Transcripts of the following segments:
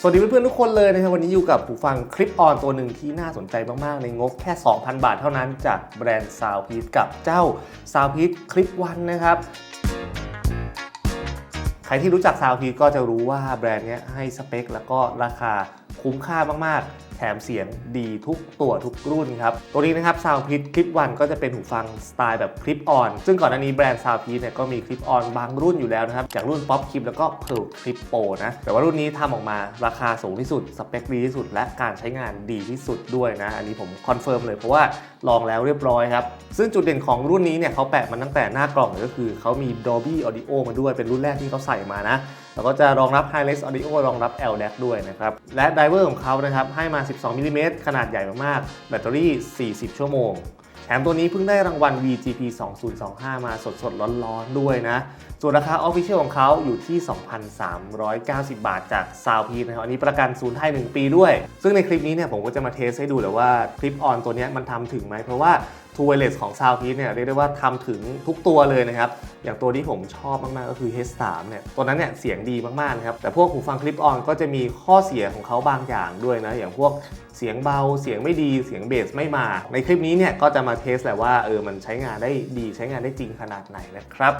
สวัสดีเพื่อนๆทุกคนเลยนะครับวันนี้อยู่กับผู้ฟังคลิปออนตัวหนึ่งที่น่าสนใจมากๆ ในงบแค่ 2,000 บาทเท่านั้นจากแบรนด์ซาวพีทกับเจ้าซาวพีทคลิปวันนะครับใครที่รู้จักซาวพีทก็จะรู้ว่าแบรนด์นี้ให้สเปค แล้วก็ราคา คุ้มค่ามากๆ แถมเสียงดีทุกตัวทุกรุ่นครับ ตัวนี้นะครับ Soundpeace Clip One ก็จะเป็นหูฟังสไตล์แบบคลิปออน ซึ่งก่อนหน้านี้แบรนด์ Soundpiz เนี่ยก็มีคลิปออนบางรุ่นอยู่แล้วนะครับอย่างรุ่น Pop Clip แล้วก็ Pearl Clip Pro นะ แต่ว่ารุ่นนี้ทำออกมาราคาสูงที่สุด สเปคดีที่สุด และการใช้งานดีที่สุดด้วยนะ อันนี้ผมคอนเฟิร์มเลยเพราะว่าลองแล้วเรียบร้อยครับ ซึ่งจุดเด่นของรุ่นนี้เนี่ยเขาแปะมันตั้งแต่หน้ากล่องเลยก็คือเขามี Dolby Audio มาด้วยเป็นรุ่นแรกที่เขาใส่มานะ แล้วก็จะรองรับ Hi-Res Audio รองรับ LDAC ด้วยนะครับ และไดเวอร์ของเขานะครับ ให้มา 12มิลลิเมตรขนาดใหญ่มากๆ แบตเตอรี่ 40 ชั่วโมง แถมตัวนี้เพิ่งได้รางวัล VGP 2025 มาสดๆ ร้อนๆ ด้วยนะ ส่วนราคา Official ของเขาอยู่ที่ 2,390 บาทจาก Soundpeace นะครับ อันนี้ประกันศูนย์ไทย1ปีด้วย ซึ่งในคลิปนี้เนี่ยผมก็จะมาเทสให้ดูเลยว่าคลิปออนตัวนี้มันทำถึงไหมเพราะว่า True Wireless ของ Soundpeace เนี่ยเรียกได้ว่าทำถึงทุกตัวเลยนะครับ อย่างตัวที่ผมชอบมาก ๆ ก็คือ H3 เนี่ยตัวนั้นเนี่ยเสียงดีมาก ๆ นะครับ แต่พวกหูฟังคลิปออนก็จะมีข้อเสียของเขาบางอย่างด้วยนะ อย่างพวกเสียงเบาเสียงไม่ดีเสียงเบสไม่มา ในคลิปนี้เนี่ยก็จะมาเทสแหละว่าเออมันใช้งานได้ดีใช้งานได้จริงขนาดไหนนะครับ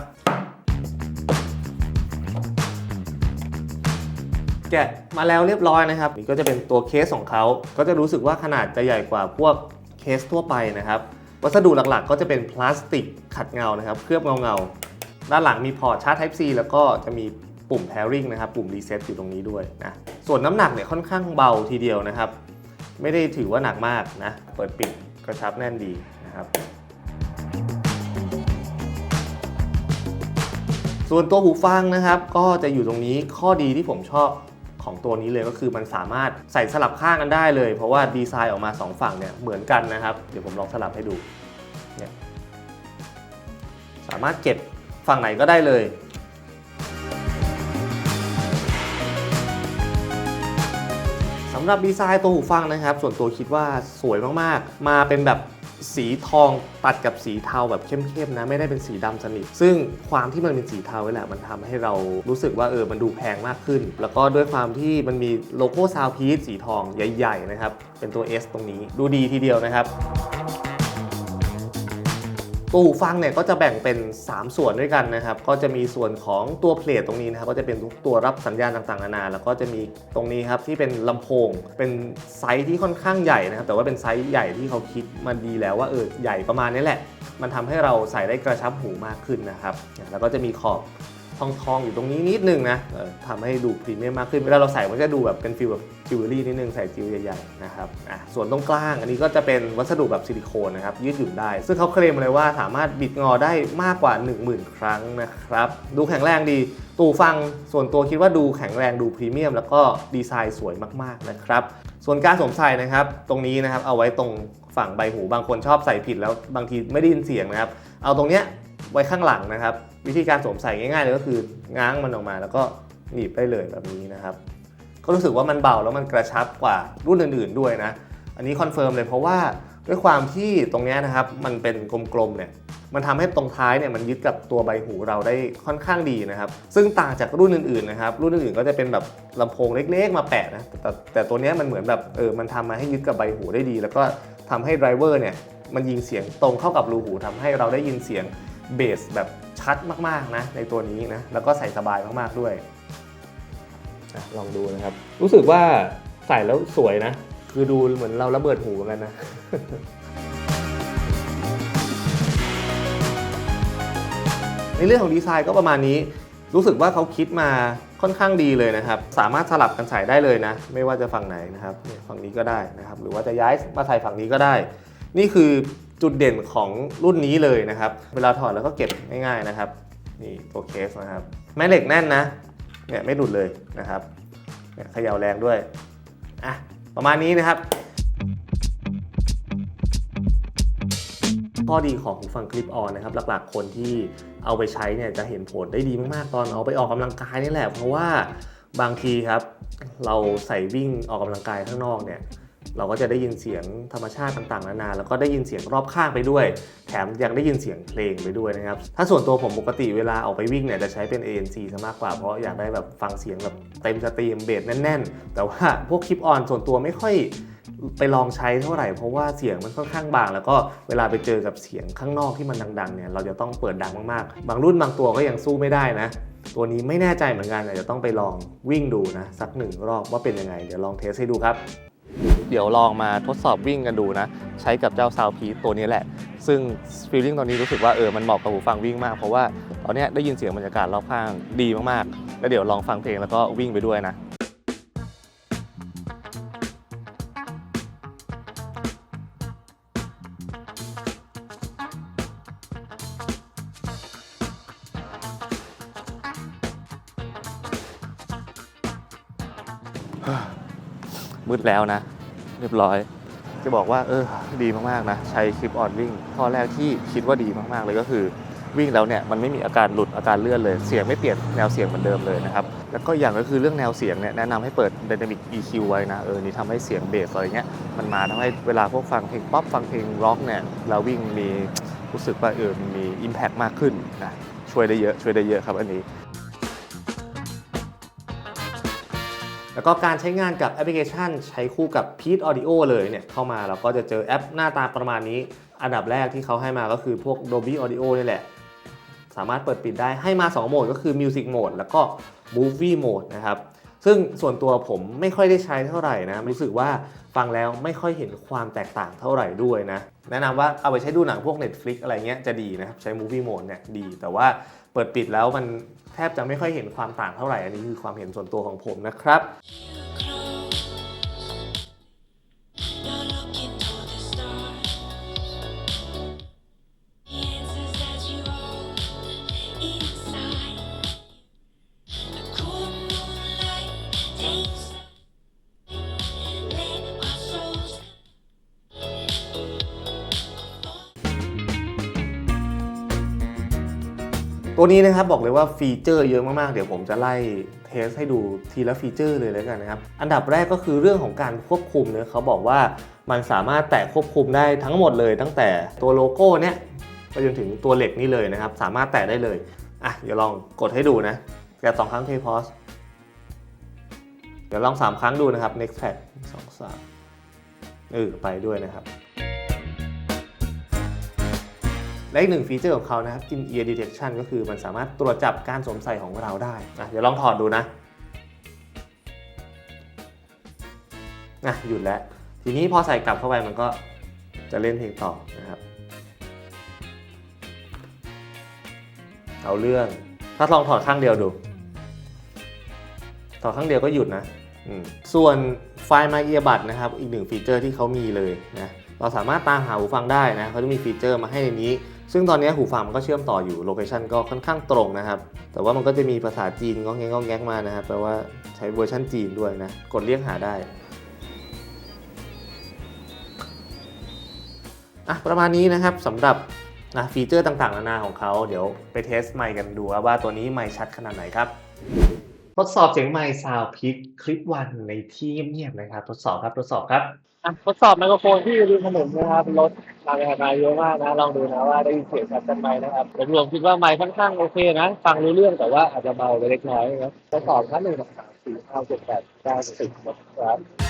แกะมาแล้วเรียบร้อยนะครับนี่ก็จะเป็นตัวเคสของเขา ก็จะรู้สึกว่าขนาดจะใหญ่กว่าพวกเคสทั่วไปนะครับ วัสดุหลักๆ ก็จะเป็นพลาสติกขัดเงานะครับ เคลือบเงาๆ ด้านหลังมีพอร์ตชาร์จ Type C แล้วก็จะมีปุ่ม pairing นะครับ ปุ่ม reset อยู่ตรงนี้ด้วยนะ ส่วนน้ำหนักเนี่ยค่อนข้างเบาทีเดียวนะครับ ไม่ได้ถือว่าหนักมากนะ เปิดปิดกระชับแน่นดีนะครับ ส่วนตัวหูฟังนะครับ ก็จะอยู่ตรงนี้ข้อดีที่ผมชอบ ของตัวนี้เลยก็คือมันสามารถใส่สลับข้างกันได้เลย เพราะว่าดีไซน์ออกมา 2 ฝั่งเนี่ยเหมือนกันนะครับ เดี๋ยวผมลองสลับให้ดูเนี่ยสามารถเก็บฝั่งไหนก็ได้เลยสำหรับดีไซน์ตัวหูฟังนะครับ ส่วนตัวคิดว่าสวยมากๆ มาเป็นแบบ สีทองตัดกับสีเทาแบบเข้มๆนะไม่ได้เป็นสีดำสนิท ซึ่งความที่มันเป็นสีเทาแหละมันทำให้เรารู้สึกว่าเออมันดูแพงมากขึ้น แล้วก็ด้วยความที่มันมีโลโก้ซาวพีสสีทองใหญ่ ๆ นะครับ เป็นตัว S ตรงนี้ดูดีทีเดียวนะครับ ตัวหูฟังเนี่ยก็จะแบ่งเป็น 3 ส่วนด้วยกันนะครับ ก็จะมีส่วนของตัวเพลทตรงนี้นะครับ ก็จะเป็นตัวรับสัญญาณต่างๆนานา แล้วก็จะมีตรงนี้ครับที่เป็นลำโพง เป็นไซส์ที่ค่อนข้างใหญ่นะครับ แต่ว่าเป็นไซส์ใหญ่ที่เขาคิดมาดีแล้วว่าเออใหญ่ประมาณนี้แหละ มันทำให้เราใส่ได้กระชับหูมากขึ้นนะครับ แล้วก็จะมีขอบ ทองทองอยู่ตรงนี้นิดนึงนะเออทำให้ดูพรีเมียมมากขึ้นเวลาเราใส่มันจะดูแบบเป็นฟิลแบบจิวเวลรี่นิดนึงใส่จิวใหญ่ๆนะครับอะส่วนตรงกลางอันนี้ก็จะเป็นวัสดุแบบซิลิโคนนะครับยืดหยุ่นได้ ซึ่งเขาเคลมมาเลยว่าสามารถบิดงอได้มากกว่า 10,000 ครั้งนะครับดูแข็งแรงดีตูฟังส่วนตัวคิดว่าดูแข็งแรงดูพรีเมียม แล้วก็ดีไซน์สวยมากๆนะครับส่วนการสวมใส่นะครับตรงนี้นะครับเอาไว้ตรงฝั่งใบหูบางคนชอบใส่ผิดแล้วบางทีไม่ได้ยินเสียงนะครับเอาตรงเนี้ย ไว้ข้างหลังนะครับ วิธีการสวมใส่ง่ายๆเลยก็คือง้างมันออกมา แล้วก็หนีบได้เลยแบบนี้นะครับ ก็รู้สึกว่ามันเบาแล้วมันกระชับกว่ารุ่นอื่นๆด้วยนะ อันนี้คอนเฟิร์มเลยเพราะว่าด้วยความที่ตรงนี้นะครับมันเป็นกลมๆเนี่ยมันทำให้ตรงท้ายเนี่ยมันยึดกับตัวใบหูเราได้ค่อนข้างดีนะครับ ซึ่งต่างจากรุ่นอื่นๆนะครับ รุ่นอื่นๆก็จะเป็นแบบลำโพงเล็กๆ มาแปะนะแต่แต่แต่ตัวนี้มันเหมือนแบบเออมันทำมาให้ยึดกับใบหูได้ดี แล้วก็ทำให้ไดรเวอร์เนี่ยมันยิงเสียงตรงเข้ากับรูหูทำให้เราได้ยินเสียง เบสแบบชัดมากๆนะในตัวนี้นะแล้วก็ใส่สบายมากๆด้วยอะลองดูนะครับ รู้สึกว่าใส่แล้วสวยนะ คือดูเหมือนเราระเบิดหูเหมือนกันนะ ในเรื่องของดีไซน์ก็ประมาณนี้ รู้สึกว่าเขาคิดมาค่อนข้างดีเลยนะครับ สามารถสลับกันใส่ได้เลยนะ ไม่ว่าจะฝั่งไหนนะครับเนี่ยฝั่งนี้ก็ได้นะครับ หรือว่าจะย้ายมาใส่ฝั่งนี้ก็ได้ นี่คือ จุดเด่นของรุ่นนี้เลยนะครับ เวลาถอดแล้วก็เก็บง่ายๆนะครับ นี่ตัวเคสนะครับ แม่เหล็กแน่นนะ เนี่ยไม่หลุดเลยนะครับ เนี่ยเขย่าแรงด้วย อะ ประมาณนี้นะครับ ข้อดีของหูฟังคลิปออนนะครับ หลักๆคนที่เอาไปใช้เนี่ยจะเห็นผลได้ดีมากๆ ตอนเอาไปออกกำลังกายนี่แหละ เพราะว่าบางทีครับ เราใส่วิ่งออกกำลังกายข้างนอกเนี่ย เราก็จะได้ยินเสียงธรรมชาติต่างๆนานาแล้วก็ได้ยินเสียงรอบข้างไปด้วย แถมยังได้ยินเสียงเพลงไปด้วยนะครับ ถ้าส่วนตัวผมปกติเวลาออกไปวิ่งเนี่ยจะใช้เป็น ANC ซะมากกว่า เพราะอยากได้แบบฟังเสียงแบบเต็มสตรีมเบสแน่น ๆ แต่ว่าพวกคลิปออนส่วนตัวไม่ค่อยไปลองใช้เท่าไหร่เพราะว่าเสียงมันค่อนข้างบาง แล้วก็เวลาไปเจอกับเสียงข้างนอกที่มันดังๆเนี่ยเราจะต้องเปิดดังมากๆ บางรุ่นบางตัวก็ยังสู้ไม่ได้นะ ตัวนี้ไม่แน่ใจเหมือนกันอาจจะต้องไปลองวิ่งดูนะ สักหนึ่งรอบว่าเป็นยังไง เดี๋ยวลองเทสให้ดูครับ เดี๋ยวลองมาทดสอบวิ่งกันดูนะ ใช้กับเจ้าซาวพีตัวนี้แหละ ซึ่งฟีลลิ่งตอนนี้รู้สึกว่าเออมันเหมาะกับหูฟังวิ่งมาก เพราะว่าตอนนี้ได้ยินเสียงบรรยากาศรอบข้างดีมากๆ แล้วเดี๋ยวลองฟังเพลงแล้วก็วิ่งไปด้วยนะมืดแล้วนะ เรียบร้อย จะบอกว่าเออดีมากๆนะ ใช้คลิปออนวิ่ง ข้อแรกที่คิดว่าดีมากๆเลยก็คือวิ่งแล้วเนี่ยมันไม่มีอาการหลุดอาการเลื่อนเลย เสียงไม่เปลี่ยนแนวเสียงเหมือนเดิมเลยนะครับ แล้วก็อย่างก็คือเรื่องแนวเสียงเนี่ยแนะนำให้เปิด Dynamic EQ ไว้นะเออนี่ทำให้เสียงเบสอะไรเงี้ยมันมาทำให้เวลาพวกฟังเพลงป๊อปฟังเพลงร็อกเนี่ยเราวิ่งมีรู้สึกว่าเออมันมี Impact มากขึ้นนะช่วยได้เยอะช่วยได้เยอะครับอันนี้ แล้วก็การใช้งานกับแอปพลิเคชัน ใช้คู่กับ p e a t Audio เลยเนี่ยเข้ามาเราก็จะเจอแอปหน้าตาประมาณนี้ อันดับแรกที่เขาให้มาก็คือพวก Dolby Audio นี่แหละ สามารถเปิดปิดได้ให้มา 2 โหมดก็คือ Music Mode แล้วก็ Movie Mode นะครับ ซึ่งส่วนตัวผมไม่ค่อยได้ใช้เท่าไหร่นะรู้สึกว่าฟังแล้วไม่ค่อยเห็นความแตกต่างเท่าไหร่ด้วยนะแนะนำว่าเอาไปใช้ดูหนังพวก Netflix อะไรเงี้ยจะดีนะครับใช้ Movie Mode เนี่ยดี แต่ว่า ปิดปิดแล้วมันแทบจะไม่ค่อยเห็นความต่างเท่าไหร่ อันนี้คือความเห็นส่วนตัวของผมนะครับ ตัวนี้นะครับบอกเลยว่าฟีเจอร์เยอะมากๆ เดี๋ยวผมจะไล่เทสให้ดูทีละฟีเจอร์เลยแล้วกันนะครับ อันดับแรกก็คือเรื่องของการควบคุมเนะเขาบอกว่ามันสามารถแตะควบคุมได้ทั้งหมดเลย ตั้งแต่ตัวโลโก้เนี่ยไปจนถึงตัวเหล็กนี่เลยนะครับ สามารถแตะได้เลยอะเดี๋ยวลองกดให้ดูนะแกะสองครั้งเทพอสเดี๋ยวลอง 3 ครั้งดูนะครับ next pack สองสามเออไปด้วยนะครับ และอีกหนึ่งฟีเจอร์ของเขานะครับ in ear detection ก็คือมันสามารถตรวจจับการสวมใส่ของเราได้นะเดี๋ยวลองถอดดูนะนะหยุดแล้ว ทีนี้พอใส่กลับเข้าไปมันก็จะเล่นเพลงต่อนะครับ เอาเรื่อง ถ้าลองถอดข้างเดียวดู ถอดข้างเดียวก็หยุดนะ ส่วนไฟล์ My Earbud นะครับ อีกหนึ่งฟีเจอร์ที่เขามีเลยนะ เราสามารถตามหาหูฟังได้นะ เขาจะมีฟีเจอร์มาให้ในนี้ ซึ่งตอนนี้หูฟังมันก็เชื่อมต่ออยู่โลเคชันก็ค่อนข้างตรงนะครับ แต่ว่ามันก็จะมีภาษาจีนงองแงงงองแงกมานะครับแปลว่าใช้เวอร์ชันจีนด้วยนะ กดเรียกหาได้อะประมาณนี้นะครับสำหรับนะฟีเจอร์ต่างๆ นานาของเขา เดี๋ยวไปเทสไมค์กันดูว่าตัวนี้ไมค์ชัดขนาดไหนครับ ทดสอบเสียงไมค์ซาวพิกคลิปวันในที่เงียบๆนะครับ ทดสอบครับทดสอบครับ อะทดสอบไมโครโฟนที่ริมถนนนะครับรถมาไปมาเยอะมากนะ ลองดูนะว่าได้ยินเสียงชัดกันไหมนะครับผมรวมคิดว่าไมค์ค่อนข้างโอเคนะ ฟังรู้เรื่องแต่ว่าอาจจะเบาไปเล็กน้อยนะครับทดสอบขั้นหนึ่งสองสามสี่ห้าหกเจ็ดแปดเก้าสิบครับ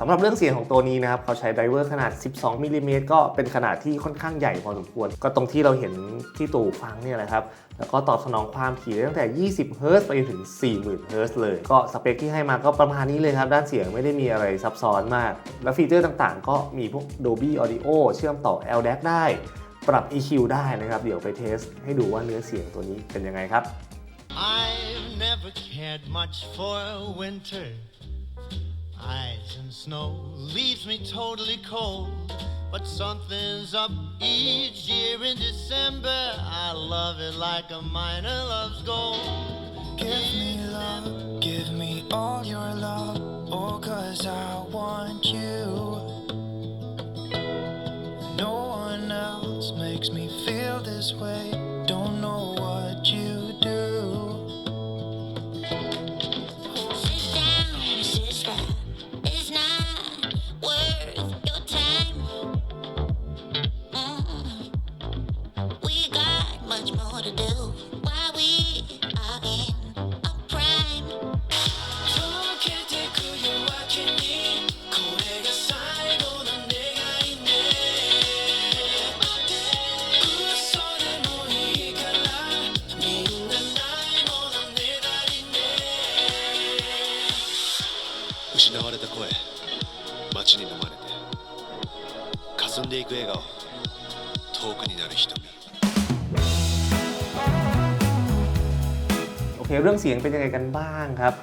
สำหรับเรื่องเสียงของตัวนี้นะครับ เขาใช้ไดเวอร์ขนาด 12มิลลิเมตรก็เป็นขนาดที่ค่อนข้างใหญ่พอสมควร ก็ตรงที่เราเห็นที่ตูฟังเนี่ยแหละครับ แล้วก็ตอบสนองความถี่ได้ตั้งแต่ 20 เฮิร์ตซ์ไปจนถึง 40,000 เฮิร์ตซ์เลย ก็สเปคที่ให้มาก็ประมาณนี้เลยครับ ด้านเสียงไม่ได้มีอะไรซับซ้อนมาก แล้วฟีเจอร์ต่างๆ ก็มีพวก Dolby Audio เชื่อมต่อ LDAC ได้ ปรับ EQ ได้นะครับ เดี๋ยวไปเทส ให้ดูว่าเนื้อเสียงตัวนี้เป็นยังไงครับ I've never cared much for winter. Ice and snow leaves me totally cold. But something's up each year in December. I love it like a miner loves gold. Give me love, give me all your love, oh, cause I want you. เคเรื่องเสียงเป็นยังไงกันบ้างครับ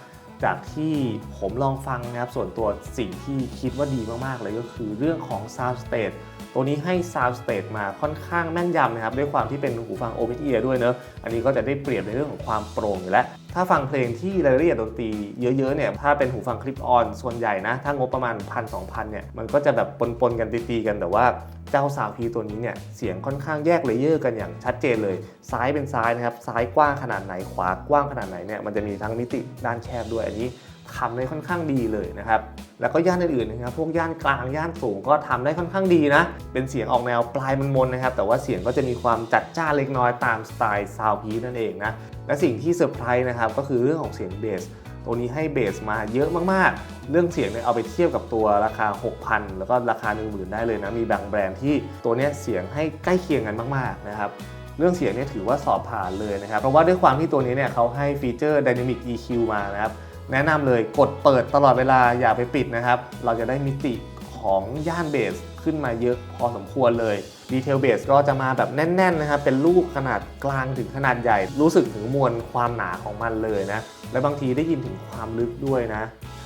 จากที่ผมลองฟังนะครับ ส่วนตัวสิ่งที่คิดว่าดีมากๆ เลยก็คือเรื่องของ Sound Stage ตัวนี้ให้ Sound Stage มาค่อนข้างแม่นยำนะครับ ด้วยความที่เป็นหูฟัง Open Ear ด้วยเนอะอันนี้ก็จะได้เปรียบในเรื่องของความโปร่งอยู่แล้ว ถ้าฟังเพลงที่รายละเอียดดนตรีเยอะๆเนี่ยถ้าเป็นหูฟังคลิปออนส่วนใหญ่นะ ถ้างบประมาณพันสองพันเนี่ยมันก็จะแบบปนๆกันตีๆกันแต่ว่าเจ้าสาวพีตัวนี้เนี่ยเสียงค่อนข้างแยกเลเยอร์กันอย่างชัดเจนเลย ซ้ายเป็นซ้ายนะครับซ้ายกว้างขนาดไหนขวากว้างขนาดไหนเนี่ยมันจะมีทั้งมิติด้านแคบด้วยอันนี้ ทำได้ค่อนข้างดีเลยนะครับ แล้วก็ย่านอื่นๆนะครับพวกย่านกลางย่านสูงก็ทำได้ค่อนข้างดีนะ เป็นเสียงออกแนวปลายมันๆนนะครับ แต่ว่าเสียงก็จะมีความจัดจ้านเล็กน้อยตามสไตล์ซาวพีนั่นเองนะ และสิ่งที่เซอร์ไพรส์นะครับก็คือเรื่องของเสียงเบสตัวนี้ให้เบสมาเยอะมากๆ เรื่องเสียงเนี่ยเอาไปเทียบกับตัวราคา 6,000 แล้วก็ราคา 10,000 ได้เลยนะ มีบางแบรนด์ที่ตัวนี้เสียงให้ใกล้เคียงกันมากๆนะครับ เรื่องเสียงเนี่ยถือว่าสอบผ่านเลยนะครับ เพราะว่าด้วยความที่ตัวนี้เนี่ยเขาให้ฟีเจอร์ Dynamic EQ มานะครับ แนะนำเลยกดเปิดตลอดเวลาอย่าไปปิดนะครับ เราจะได้มิติของย่านเบสขึ้นมาเยอะพอสมควรเลยดีเทลเบสก็จะมาแบบแน่นๆนะครับ เป็นลูกขนาดกลางถึงขนาดใหญ่ รู้สึกถึงมวลความหนาของมันเลยนะ และบางทีได้ยินถึงความลึกด้วยนะ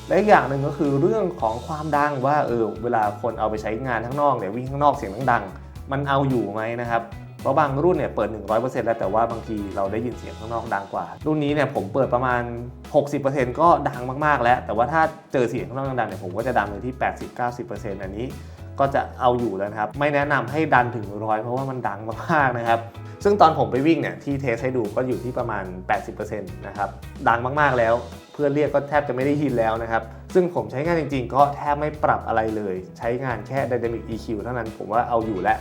และอีกอย่างหนึ่งก็คือเรื่องของความดังว่าเออเวลาคนเอาไปใช้งานข้างนอกเนี่ยวิ่งข้างนอกเสียงดังๆมันเอาอยู่ไหมนะครับ เพราะบางรุ่นเนี่ยเปิด 100%แล้วแต่ว่าบางทีเราได้ยินเสียงข้างนอกดังกว่า รุ่นนี้เนี่ยผมเปิดประมาณ 60%ก็ดังมากๆแล้ว แต่ว่าถ้าเจอเสียงข้างนอกดังๆเนี่ยผมก็จะดันไปที่ 80-90%อันนี้ก็จะเอาอยู่แล้วครับ ไม่แนะนำให้ดันถึงร้อยเพราะว่ามันดังมากๆนะครับ ซึ่งตอนผมไปวิ่งเนี่ยที่เทสให้ดูก็อยู่ที่ประมาณ 80%นะครับดังมากๆแล้ว เพื่อนเรียกก็แทบจะไม่ได้ยินแล้วนะครับ ซึ่งผมใช้งานจริงๆ ก็แทบไม่ปรับอะไรเลย ใช้งานแค่ Dynamic EQ เท่านั้นผมว่าเอาอยู่แล้ว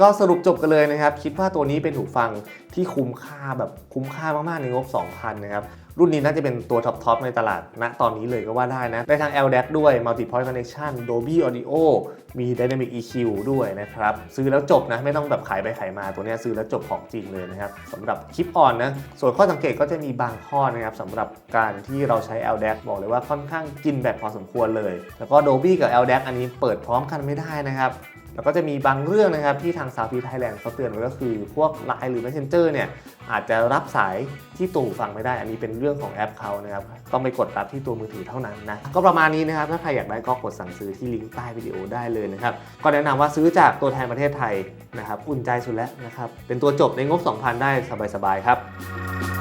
ก็สรุปจบกันเลยนะครับ คิดว่าตัวนี้เป็นหูฟังที่คุ้มค่าแบบคุ้มค่ามากๆในงบ 2,000 นะครับ รุ่นนี้น่าจะเป็นตัวท็อปๆในตลาดณตอนนี้เลยก็ว่าได้นะ ได้ทั้ง LDAC ด้วย Multi Point Connection Dolby Audio มี Dynamic EQ ด้วยนะครับ ซื้อแล้วจบนะ ไม่ต้องแบบขายไปขายมาตัวนี้ซื้อแล้วจบของจริงเลยนะครับสำหรับคลิปออนนะ ส่วนข้อสังเกตก็จะมีบางข้อนะครับสำหรับการที่เราใช้ LDAC บอกเลยว่าค่อนข้างกินแบตพอสมควรเลย แล้วก็ Dolby กับ LDAC อันนี้เปิดพร้อมกันไม่ได้นะครับ แล้วก็จะมีบางเรื่องนะครับที่ทาง s o u t h e a s t Thailand เขาเตือนไว้ก็คือ พวก Line หรือ Messenger เนี่ยอาจจะรับสายที่ตัวหูฟังไม่ได้ อันนี้เป็นเรื่องของแอปเขานะครับ ต้องไปกดรับที่ตัวมือถือเท่านั้นนะ ก็ประมาณนี้นะครับ ถ้าใครอยากได้ก็กดสั่งซื้อที่ลิงก์ใต้วิดีโอได้เลยนะครับ ก็แนะนำว่าซื้อจากตัวแทนประเทศไทยนะครับ อุ่นใจสุดแล้วนะครับ เป็นตัวจบในงบ 2,000 ได้สบายๆครับ